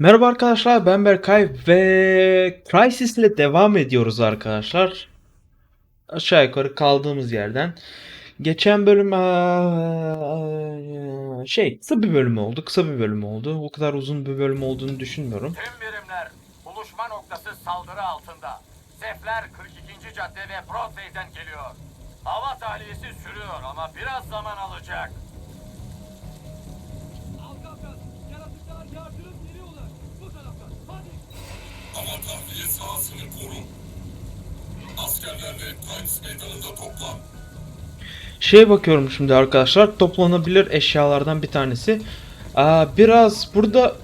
Merhaba arkadaşlar ben Berkay ve Crysis ile devam ediyoruz arkadaşlar. Aşağı yukarı kaldığımız yerden. Geçen bölüm şey kısa bir bölüm oldu. Kısa bir bölüm oldu. O kadar uzun bir bölüm olduğunu düşünmüyorum. Tüm birimler buluşma noktası saldırı altında. Zefler 42. cadde ve Broadway'den geliyor. Hava tahliyesi sürüyor ama biraz zaman alacak. Ama tahliye sahasını koru. Askerlerle Times meydanında toplan. Şeye bakıyorum şimdi arkadaşlar. Toplanabilir eşyalardan bir tanesi. Aa, biraz burada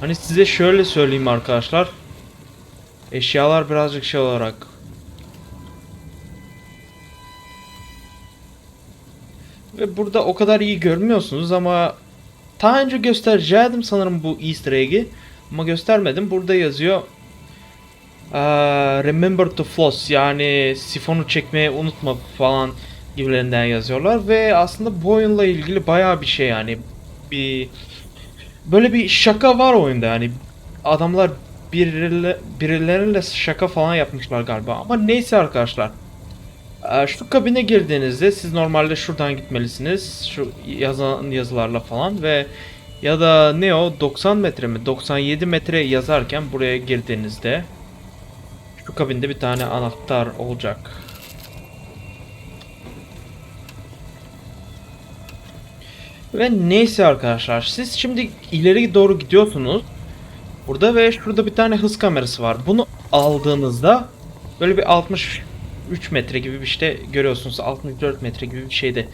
Hani size şöyle söyleyeyim arkadaşlar. Eşyalar birazcık şey olarak Ve burada o kadar iyi görmüyorsunuz ama daha önce göstereceğim sanırım bu easter egg'i ama göstermedim. Burada yazıyor remember to floss yani sifonu çekmeyi unutma falan gibilerinden yazıyorlar. Ve aslında bu oyunla ilgili bayağı bir şey yani bir böyle bir şaka var oyunda yani. Adamlar birileriyle şaka falan yapmışlar galiba. Ama neyse arkadaşlar şu kabine girdiğinizde siz normalde şuradan gitmelisiniz şu yazan yazılarla falan ve ya da ne o 90 metre mi 97 metre yazarken buraya girdiğinizde şu kabinde bir tane anahtar olacak. Ve neyse arkadaşlar siz şimdi ileri doğru gidiyorsunuz. Burada ve şurada bir tane hız kamerası var. Bunu aldığınızda böyle bir 63 metre gibi bir işte görüyorsunuz. 64 metre gibi bir şeyde.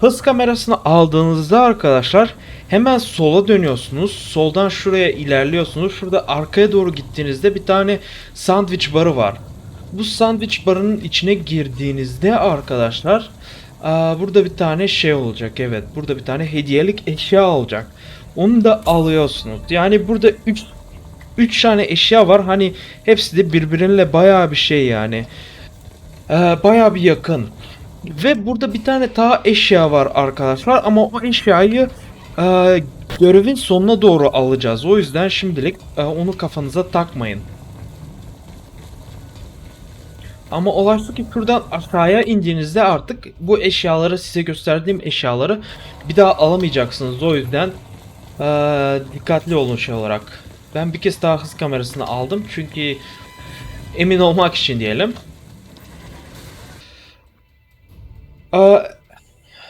Hız kamerasını aldığınızda arkadaşlar hemen sola dönüyorsunuz. Soldan şuraya ilerliyorsunuz. Şurada arkaya doğru gittiğinizde bir tane sandviç barı var. Bu sandviç barının içine girdiğinizde arkadaşlar burada bir tane şey olacak. Evet burada bir tane hediyelik eşya olacak. Onu da alıyorsunuz. Yani burada 3 3 tane eşya var. Hani hepsi de birbiriyle bayağı bir şey yani. Ee, bayağı bir yakın. Ve burada bir tane daha eşya var arkadaşlar ama o eşyayı e, görevin sonuna doğru alacağız. O yüzden şimdilik e, onu kafanıza takmayın. Ama olay ki şuradan aşağıya indiğinizde artık bu eşyaları size gösterdiğim eşyaları bir daha alamayacaksınız. O yüzden e, dikkatli olun şey olarak. Ben bir kez daha hız kamerasını aldım çünkü emin olmak için diyelim. Aa,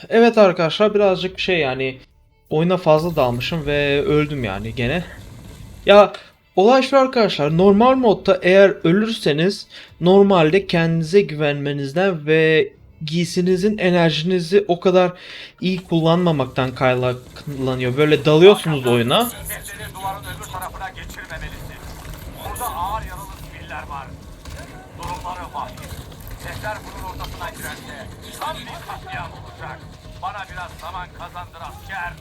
evet arkadaşlar birazcık şey yani oyuna fazla dalmışım ve öldüm yani gene. Ya olay şu arkadaşlar normal modda eğer ölürseniz normalde kendinize güvenmenizden ve giysinizin enerjinizi o kadar iyi kullanmamaktan kaynaklanıyor. Böyle dalıyorsunuz oyuna. Ağır yaralı siviller var. Durumları vahim. Zefler bunun ortasına girerse tam bir katliam olacak. Bana biraz zaman kazandır asker.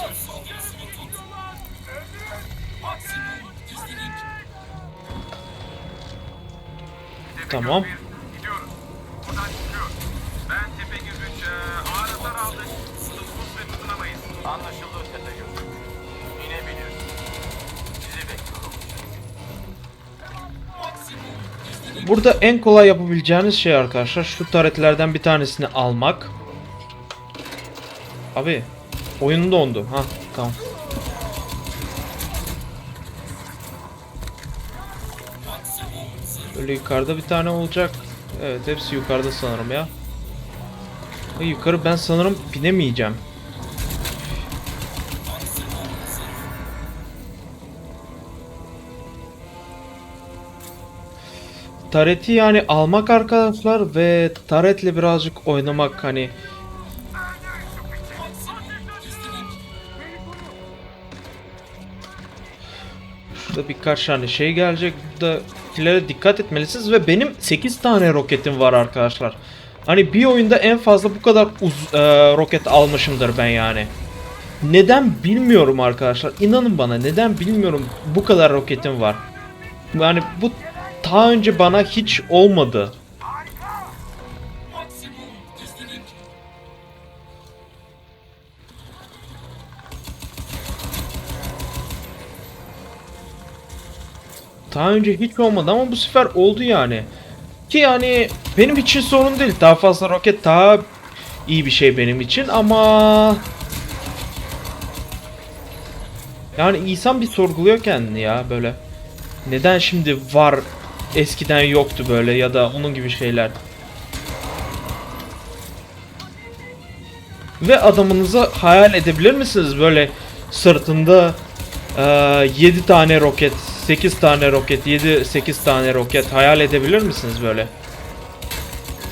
Şef saldırısını tut. Maksimum gizlilik. Tamam. Gidiyoruz. Buradan çıkıyoruz. Ben Tepegöz 3 ağır hasar aldık. Tutukluk ve tutunamayız. Anlaşıldı Tepegöz. Burada en kolay yapabileceğiniz şey arkadaşlar şu taretlerden bir tanesini almak. Abi oyun dondu. Ha tamam. Böyle yukarıda bir tane olacak. Evet hepsi yukarıda sanırım ya. Yukarı ben sanırım binemeyeceğim. Tareti yani almak arkadaşlar ve taretle birazcık oynamak hani Şurada birkaç tane şey gelecek. Buradakilere dikkat etmelisiniz ve benim 8 tane roketim var arkadaşlar. Hani bir oyunda en fazla bu kadar uz e, roket almışımdır ben yani. Neden bilmiyorum arkadaşlar. İnanın bana neden bilmiyorum bu kadar roketim var. Yani bu daha önce bana hiç olmadı. Daha önce hiç olmadı ama bu sefer oldu yani. Ki yani benim için sorun değil. Daha fazla roket daha iyi bir şey benim için ama yani insan bir sorguluyor kendini ya böyle. Neden şimdi var eskiden yoktu böyle ya da onun gibi şeyler. Ve adamınızı hayal edebilir misiniz böyle sırtında 7 tane roket, 8 tane roket, 7-8 tane roket hayal edebilir misiniz böyle?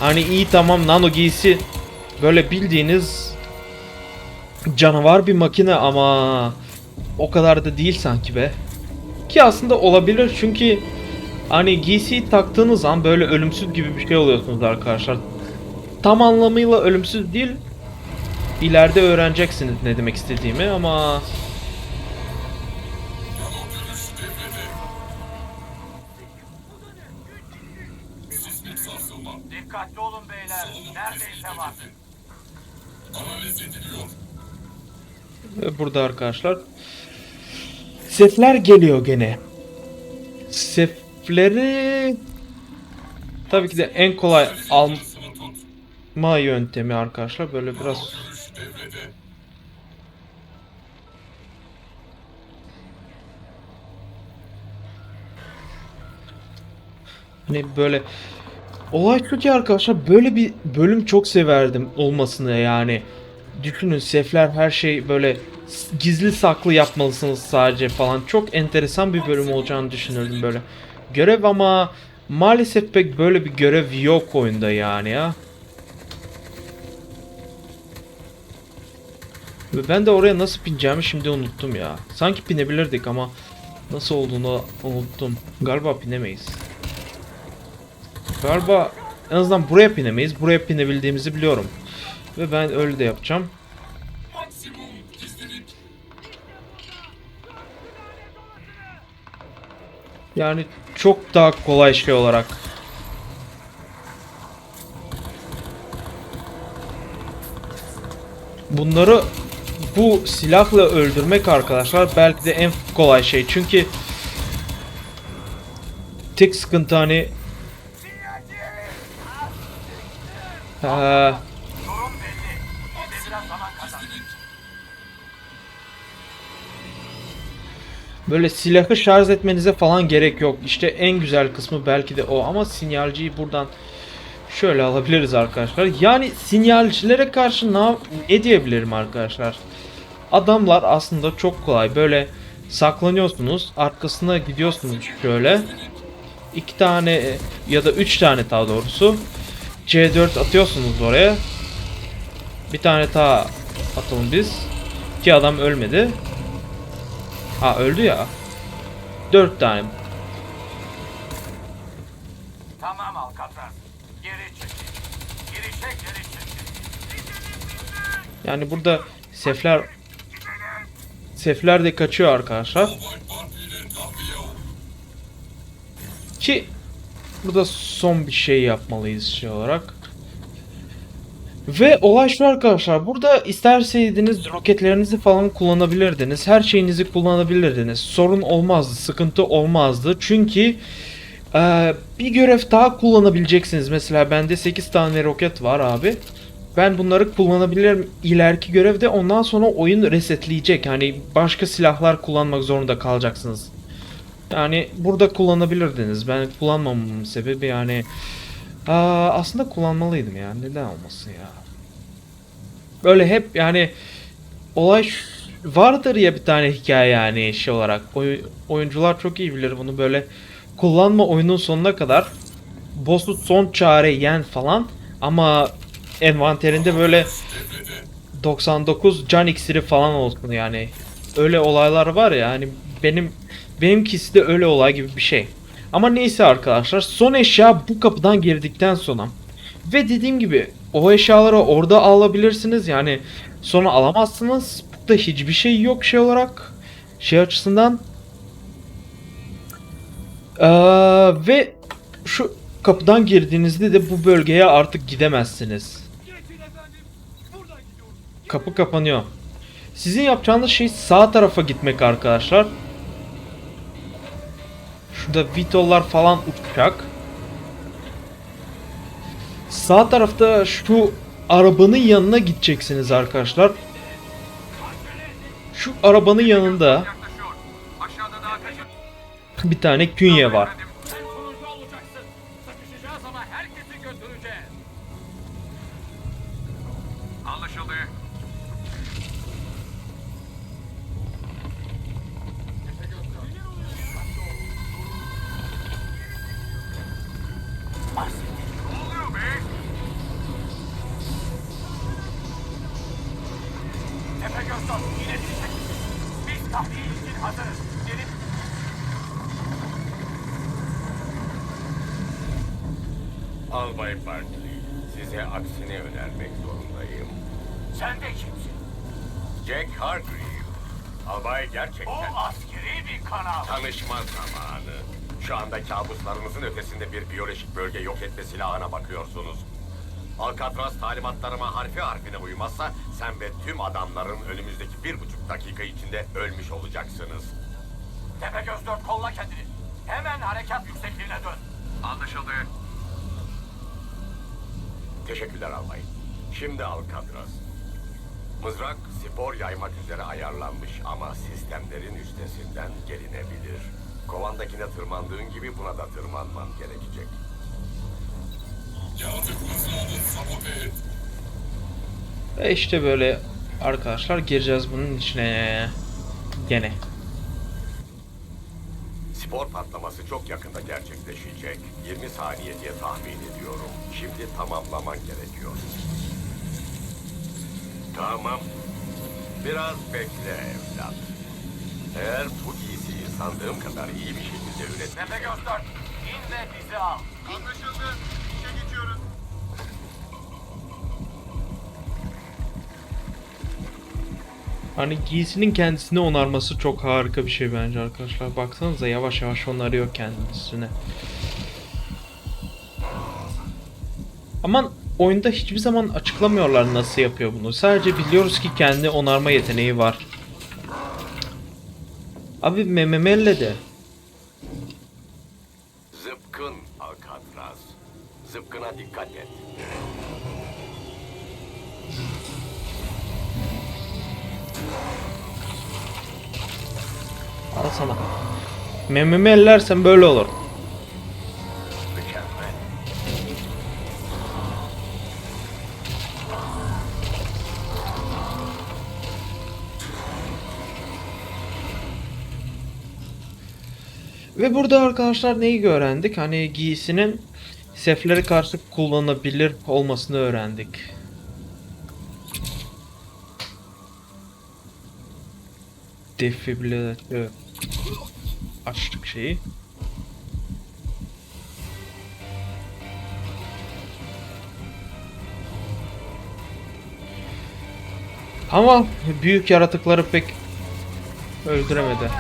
Hani iyi tamam nano giysi böyle bildiğiniz canavar bir makine ama o kadar da değil sanki be. Ki aslında olabilir çünkü hani giysiyi taktığınız an böyle ölümsüz gibi bir şey oluyorsunuz arkadaşlar. Tam anlamıyla ölümsüz değil. İleride öğreneceksiniz ne demek istediğimi ama. Dikkatli olun beyler. Neredeyse var. Analiz ediliyor. Ve burada arkadaşlar sefler geliyor gene. Sefleri tabii ki de en kolay alma yöntemi arkadaşlar böyle biraz hani böyle olay şu ki arkadaşlar böyle bir bölüm çok severdim olmasını yani. Düşünün sefler her şey böyle gizli saklı yapmalısınız sadece falan. Çok enteresan bir bölüm olacağını düşünürdüm böyle. Görev ama maalesef pek böyle bir görev yok oyunda yani ya. Ve ben de oraya nasıl bineceğimi şimdi unuttum ya. Sanki binebilirdik ama nasıl olduğunu unuttum. Galiba binemeyiz. Galiba en azından buraya binemeyiz. Buraya binebildiğimizi biliyorum. Ve ben öyle de yapacağım. Yani çok daha kolay şey olarak. Bunları bu silahla öldürmek arkadaşlar belki de en kolay şey. Çünkü tek sıkıntı hani Ee, Böyle silahı şarj etmenize falan gerek yok. İşte en güzel kısmı belki de o ama sinyalciyi buradan şöyle alabiliriz arkadaşlar. Yani sinyalcilere karşı ne, ne diyebilirim arkadaşlar? Adamlar aslında çok kolay. Böyle saklanıyorsunuz. Arkasına gidiyorsunuz şöyle. iki tane ya da üç tane daha doğrusu. C4 atıyorsunuz oraya. Bir tane daha atalım biz. Ki adam ölmedi. Ha öldü ya. Dört tane. Tamam Alcatraz. Geri çekil. Girişe geri çekil. Yani burada sefler sefler de kaçıyor arkadaşlar. Ki burada son bir şey yapmalıyız şey olarak. Ve olay şu arkadaşlar. Burada isterseydiniz roketlerinizi falan kullanabilirdiniz. Her şeyinizi kullanabilirdiniz. Sorun olmazdı. Sıkıntı olmazdı. Çünkü eee, bir görev daha kullanabileceksiniz. Mesela bende 8 tane roket var abi. Ben bunları kullanabilirim ileriki görevde. Ondan sonra oyun resetleyecek. Hani başka silahlar kullanmak zorunda kalacaksınız. Yani burada kullanabilirdiniz. Ben kullanmamamın sebebi yani aa, aslında kullanmalıydım ya. Neden olmasın ya? Böyle hep yani olay vardır ya bir tane hikaye yani şey olarak. Oy- oyuncular çok iyi bilir bunu böyle kullanma oyunun sonuna kadar boss'u son çare yen falan ama envanterinde böyle Devrede. 99 can iksiri falan olsun yani. Öyle olaylar var ya hani benim benimkisi de öyle olay gibi bir şey. Ama neyse arkadaşlar son eşya bu kapıdan girdikten sonra. Ve dediğim gibi o eşyaları orada alabilirsiniz yani sonra alamazsınız. Burada hiçbir şey yok şey olarak şey açısından. Ee, ve şu kapıdan girdiğinizde de bu bölgeye artık gidemezsiniz. Kapı kapanıyor. Sizin yapacağınız şey sağ tarafa gitmek arkadaşlar. Şurada Vito'lar falan uçacak. Sağ tarafta şu arabanın yanına gideceksiniz arkadaşlar. Şu arabanın yanında bir tane künye var. Albay Barkley, size aksini önermek zorundayım. sen de kimsin? Jack Hargreave, albay O gerçekten askeri bir kanal. tanışma zamanı. Şu anda kabuslarınızın ötesinde bir biyolojik bölge yok etme silahına bakıyorsunuz. Alcatraz talimatlarıma harfi harfine uymazsa sen ve tüm adamların önümüzdeki bir buçuk dakika içinde ölmüş olacaksınız. Tepegöz dört kolla kendini. Hemen harekat yüksekliğine dön. Anlaşıldı. Teşekkürler albay. Şimdi Alcatraz. Mızrak spor yaymak üzere ayarlanmış ama sistemlerin üstesinden gelinebilir. Kovandakine tırmandığın gibi buna da tırmanman gerekecek. Ve işte böyle arkadaşlar gireceğiz bunun içine. Gene. Spor patlaması çok yakında gerçekleşecek. 20 saniye diye tahmin ediyorum. Şimdi tamamlaman gerekiyor. Tamam. Biraz bekle evlat. Eğer bu giysiyi sandığım kadar iyi bir şekilde üret... Tepegöz dört. İn ve bizi al. Anlaşıldı. Hani giysinin kendisini onarması çok harika bir şey bence arkadaşlar. Baksanıza yavaş yavaş onarıyor kendisini. Ama oyunda hiçbir zaman açıklamıyorlar nasıl yapıyor bunu. Sadece biliyoruz ki kendi onarma yeteneği var. Abi MMM'le de. Zıpkın Alcatraz. Zıpkına dikkat et. Al sana. MMM'lersen böyle olur. Ve burada arkadaşlar neyi öğrendik? Hani giysinin seflere karşı kullanılabilir olmasını öğrendik. Defibrilatör. Açtık şeyi. Ama büyük yaratıkları pek öldüremedi.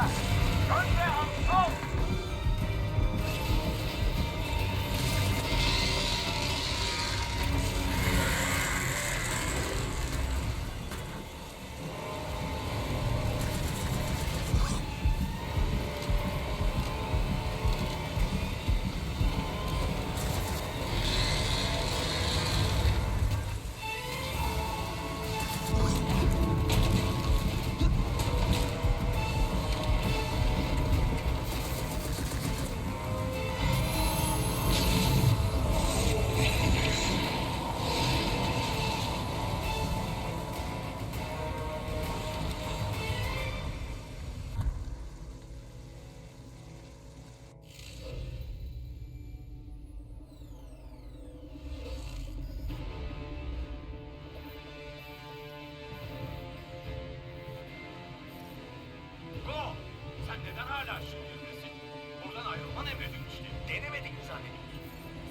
Ayrılman emredilmişti. Denemedik mi zannediyorsun?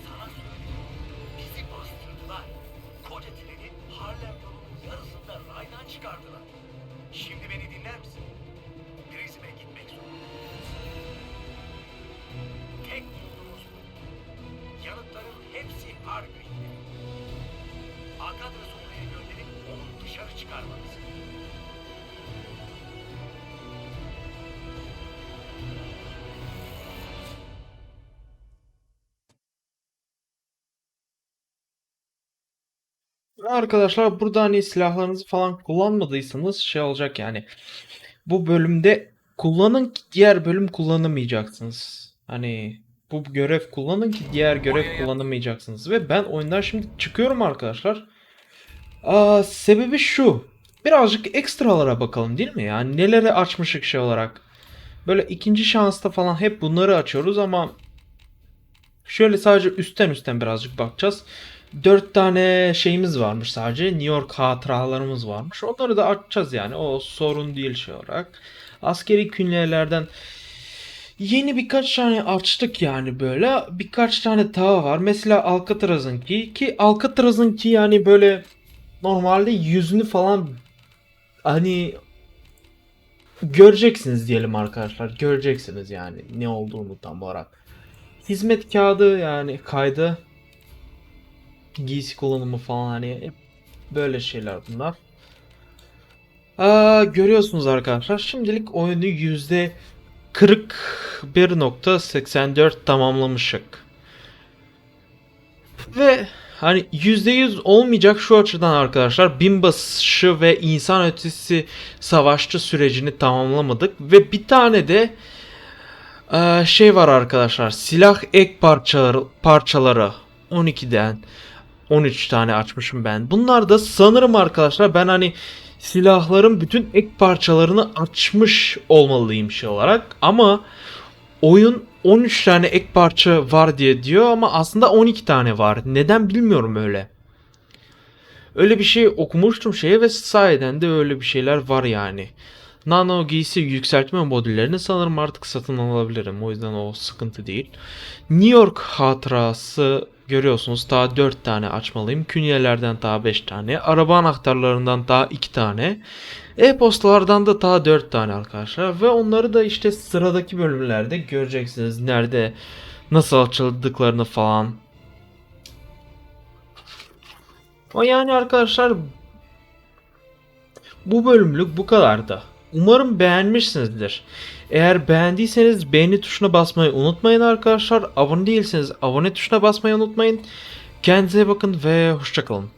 Sana söylüyorum. Bizi bastırdılar. Koca treni Harlem yolunun yarısında raydan çıkardılar. Şimdi beni dinler misin? Prizme gitmek zorundayız. Tek umudumuz bu. Yanıtların hepsi Hargreave'de. Alcatraz'ı oraya gönderip onu dışarı çıkarmalısın. Arkadaşlar burada hani silahlarınızı falan kullanmadıysanız şey olacak yani. Bu bölümde kullanın ki diğer bölüm kullanamayacaksınız. Hani bu görev kullanın ki diğer görev kullanamayacaksınız. Ve ben oyundan şimdi çıkıyorum arkadaşlar. Aa, sebebi şu. Birazcık ekstralara bakalım değil mi? Yani neleri açmışık şey olarak. Böyle ikinci şansta falan hep bunları açıyoruz ama şöyle sadece üstten üstten birazcık bakacağız. Dört tane şeyimiz varmış sadece. New York hatıralarımız varmış. Onları da açacağız yani. O sorun değil şey olarak. Askeri künyelerden yeni birkaç tane açtık yani böyle. Birkaç tane daha var. Mesela Alcatraz'ınki ki Alcatraz'ınki yani böyle normalde yüzünü falan hani göreceksiniz diyelim arkadaşlar. Göreceksiniz yani ne olduğunu tam olarak. Hizmet kağıdı yani kaydı giysi kullanımı falan hani hep böyle şeyler bunlar. Aa, görüyorsunuz arkadaşlar şimdilik oyunu yüzde 41.84 tamamlamışık. Ve hani %100 olmayacak şu açıdan arkadaşlar binbaşı ve insan ötesi savaşçı sürecini tamamlamadık ve bir tane de şey var arkadaşlar silah ek parçaları parçaları 12'den 13 tane açmışım ben. Bunlar da sanırım arkadaşlar ben hani silahların bütün ek parçalarını açmış olmalıyım şey olarak ama oyun 13 tane ek parça var diye diyor ama aslında 12 tane var. Neden bilmiyorum öyle. Öyle bir şey okumuştum şeye ve sahiden de öyle bir şeyler var yani. Nano giysi yükseltme modüllerini sanırım artık satın alabilirim. O yüzden o sıkıntı değil. New York hatırası görüyorsunuz daha 4 tane açmalıyım. Künyelerden daha 5 tane. Araba anahtarlarından daha 2 tane. E-postalardan da daha 4 tane arkadaşlar. Ve onları da işte sıradaki bölümlerde göreceksiniz. Nerede nasıl açıldıklarını falan. O yani arkadaşlar bu bölümlük bu kadardı. Umarım beğenmişsinizdir. Eğer beğendiyseniz beğeni tuşuna basmayı unutmayın arkadaşlar. Abone değilseniz abone tuşuna basmayı unutmayın. Kendinize bakın ve hoşçakalın.